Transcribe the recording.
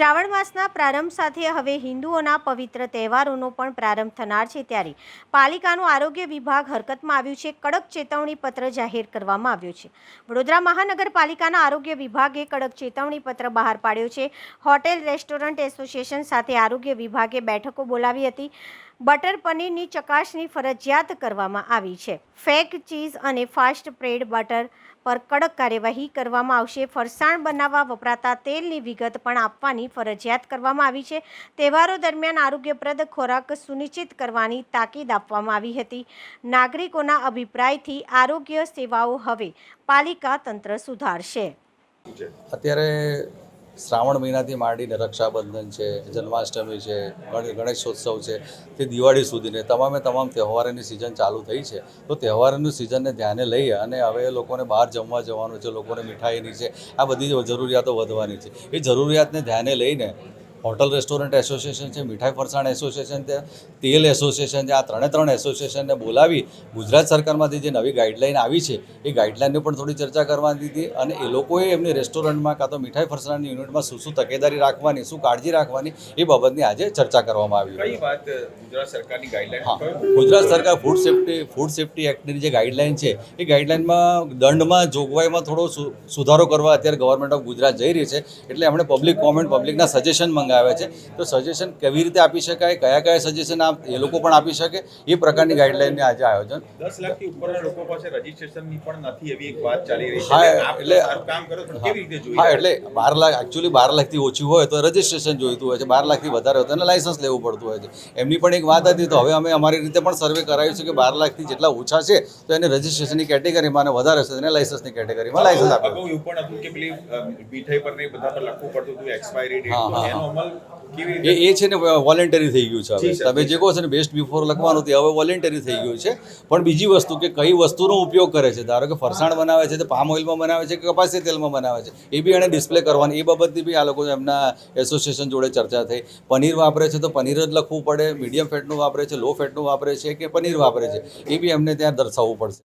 શ્રાવણ માસના પ્રારંભ સાથે હવે હિન્દુઓના પવિત્ર તહેવારોનો પણ પ્રારંભ થનાર છે ત્યારે પાલિકાનું આરોગ્ય વિભાગ હરકતમાં આવ્યું છે. કડક ચેતવણી પત્ર જાહેર કરવામાં આવ્યો છે. વડોદરા મહાનગરપાલિકાના આરોગ્ય વિભાગે કડક ચેતવણી પત્ર બહાર પાડ્યો છે. હોટેલ, રેસ્ટોરન્ટ એસોસિએશન સાથે આરોગ્ય વિભાગે બેઠકો બોલાવી હતી. બટર પનીરની ચકાસણી ફરજિયાત કરવામાં આવી છે. ફેક ચીઝ અને ફાસ્ટ બ્રેડ બટર પર કડક કાર્યવાહી કરવામાં આવશે. ફરસાણ બનાવવા વપરાતા તેલની વિગત પણ આપવાની ફરજિયાત કરવામાં આવી છે. તહેવારો દરમિયાન આરોગ્યપ્રદ ખોરાક સુનિશ્ચિત કરવાની તાકીદ આપવામાં આવી હતી. નાગરિકોના અભિપ્રાયથી આરોગ્ય સેવાઓ હવે પાલિકા તંત્ર સુધારશે. અત્યારે શ્રાવણ મહિનાથી માંડીને રક્ષાબંધન છે, જન્માષ્ટમી છે ગણેશોત્સવ છે, તે દિવાળી સુધીને તમામે તમામ તહેવારોની સિઝન ચાલુ થઈ છે. તો તહેવારોની સિઝનને ધ્યાને લઈ અને હવે લોકોને બહાર જમવા જવાનું છે, લોકોને મીઠાઈની છે, આ બધી જરૂરિયાતો વધવાની છે. એ જરૂરિયાતને ધ્યાને લઈને હોટલ રેસ્ટોરન્ટ એસોસિએશન છે મીઠાઈ ફરસાણ એસોસિએશન છે તેલ એસોસિએશન છે આ ત્રણે ત્રણ એસોસિએશનને બોલાવી ગુજરાત સરકારમાંથી જે નવી ગાઈડલાઈન આવી છે એ ગાઈડલાઈનની પણ થોડી ચર્ચા કરવાની હતી અને એ લોકોએ એમની રેસ્ટોરન્ટમાં કાં તો મીઠાઈ ફરસાણની યુનિટમાં શું શું તકેદારી રાખવાની શું કાળજી રાખવાની એ બાબતની આજે ચર્ચા કરવામાં આવી વાત ગુજરાત સરકારની ગાઈડલાઈન હા ગુજરાત સરકાર ફૂડ સેફ્ટી ફૂડ સેફ્ટી એક્ટની જે ગાઈડલાઈન છે એ ગાઈડલાઈનમાં દંડમાં જોગવાઈમાં થોડો સુધારો કરવા અત્યારે ગવર્મેન્ટ ઓફ ગુજરાત જઈ રહી છે એટલે એમણે પબ્લિક કોમેન્ટ પબ્લિકના સજેશન મંગાવ્યા. છે. તો સજેશન કેવી રીતે આપી શકાય કયા કયા સજેશન આપ એ લોકો પણ આપી શકે એ પ્રકારની ગાઈડલાઈનની આજે આયોજન. દસ લાખથી ઉપરના લોકો પાસે રજીસ્ટ્રેશનની પણ નથી એવી એક વાત ચાલી રહી છે. હા એટલે- કામ કરો પણ કેવી રીતે જોઈએ? હા એટલે બાર લાખ એકચ્યુઅલી બાર લાખથી ઓછું હોય તો રજિસ્ટ્રેશન જોઈતું હોય છે. બાર લાખથી વધારે હોય તો એને લાઇસન્સ લેવું પડતું હોય છે. એમની પણ એક વાત હતી તો હવે અમે અમારી રીતે પણ સર્વે કરાવ્યું છે કે બાર લાખથી જેટલા ઓછા છે તો એને રજિસ્ટ્રેશનની કેટેગરીમાં અને વધારે છે તો એને લાઇસન્સની કેટેગરીમાં લાઇસન્સ આપ્યું એવું પણ હતું કે પેલી મીઠાઈ પર ને બધા પર લખવું પડતું હતું એક્સપાયરી ડેટ એનો એ એ છે ને વોલેન્ટરી થઈ ગયું છે હવે. તમે જે કહો છો ને બેસ્ટ બિફોર લખવાનું તે હવે વોલેન્ટરી થઈ ગયું છે. પણ બીજી વસ્તુ કે કઈ વસ્તુનો ઉપયોગ કરે છે? ધારો કે ફરસાણ બનાવે છે તો પામ ઓઇલમાં બનાવે છે કે કપાસી તેલમાં બનાવે છે? એ બી એણે ડિસ્પ્લે કરવાની. એ બાબતની બી આ લોકો એમના એસોસિએશન જોડે ચર્ચા થઈ. પનીર વાપરે છે તો પનીર જ લખવું પડે. મીડિયમ ફેટનું વાપરે છે લો ફેટનું વાપરે છે કે પનીર વાપરે છે? એ બી એમને ત્યાં દર્શાવવું પડશે.